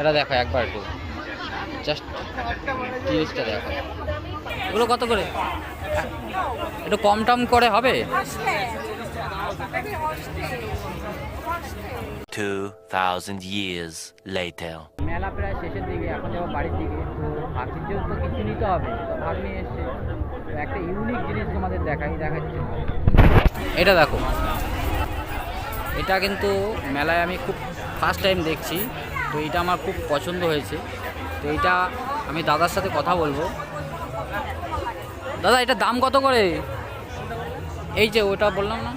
এটা দেখো একবার একটু। জাস্ট জিনিসটা দেখো। এগুলো কত করে? একটু কম টম করে হবে? 2,000 years later. মেলা প্রায় শেষের দিকে এখন যাব বাড়ির দিকে তো ভাতির তো কিছু নিতে হবে তো ভাগ নিয়ে এসছে। একটা ইউনিক জিনিস তোমাদের দেখাই দেখাচ্ছি। এটা দেখো। এটা কিন্তু মেলায় আমি খুব ফার্স্ট টাইম দেখছি। তো এটা আমার খুব পছন্দ হয়েছে। তো এটা আমি দাদার সাথে কথা বলব। দাদা, এটা দাম কত করে? এই যে ওটা বললাম না?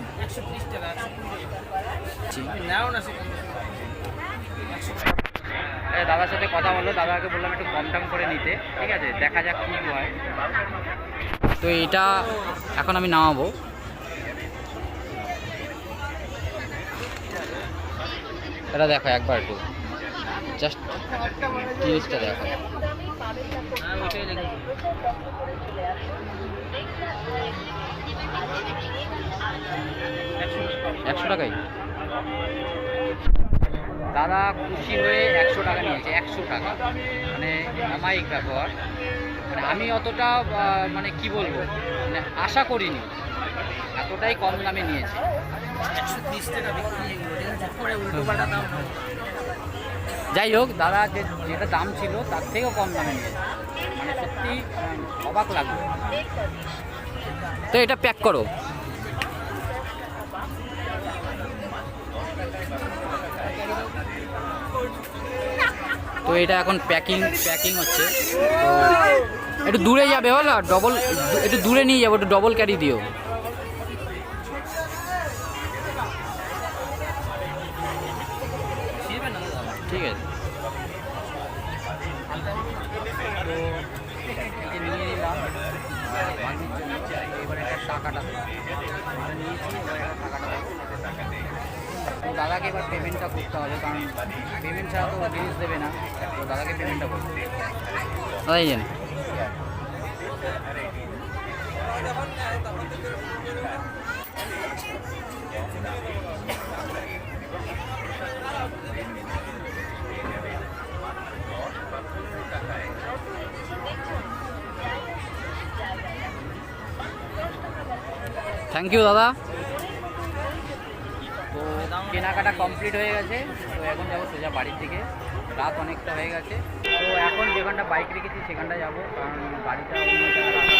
দাদার সাথে কথা বলল, দাদাকে বললাম একটু কম টাম করে নিতে। ঠিক আছে, দেখা যাক কী হয়। তো এটা এখন আমি নামাবো। এটা দেখো একবার একটু। জিনিসটা দেখো। একশো টাকাই। দাদা খুশি হয়ে একশো টাকা নিয়েছে, একশো টাকা। মানে অমায়িক ব্যবহার মানে আমি অতটা মানে কি বলব? মানে আশা করিনি। এতটাই কম দামে নিয়েছে। যাই হোক, দাদা যে যেটা দাম ছিল, তার থেকেও কম দামে নিয়েছে। মানে সত্যি অবাক লাগবে তো এটা প্যাক করো। তো এটা এখন প্যাকিং প্যাকিং হচ্ছে। একটু দূরে যাবে, হলো ডবল একটু দূরে নিয়ে যাব, একটু ডবল ক্যারি দিও। ঠিক আছে। তো নিয়ে নিলাম ভাগ্নির এবার একটা টাকাটা নিয়েছি এবার একটা টাকাটা তো দাদাকে এবার পেমেন্টটা করতে হবে কারণ পেমেন্ট ছাড়া তো জিনিস দেবে না। তো দাদাকে পেমেন্টটা করতে হবে। থ্যাংক ইউ দাদা। তো কেনাকাটা কমপ্লিট হয়ে গেছে। তো এখন যাব সোজা বাড়ির দিকে। রাত অনেকটা হয়ে গেছে। তো এখন যেখানটা বাইক রেখেছি, সেখানটা যাব। কারণ বাড়িটা অন্য জায়গায়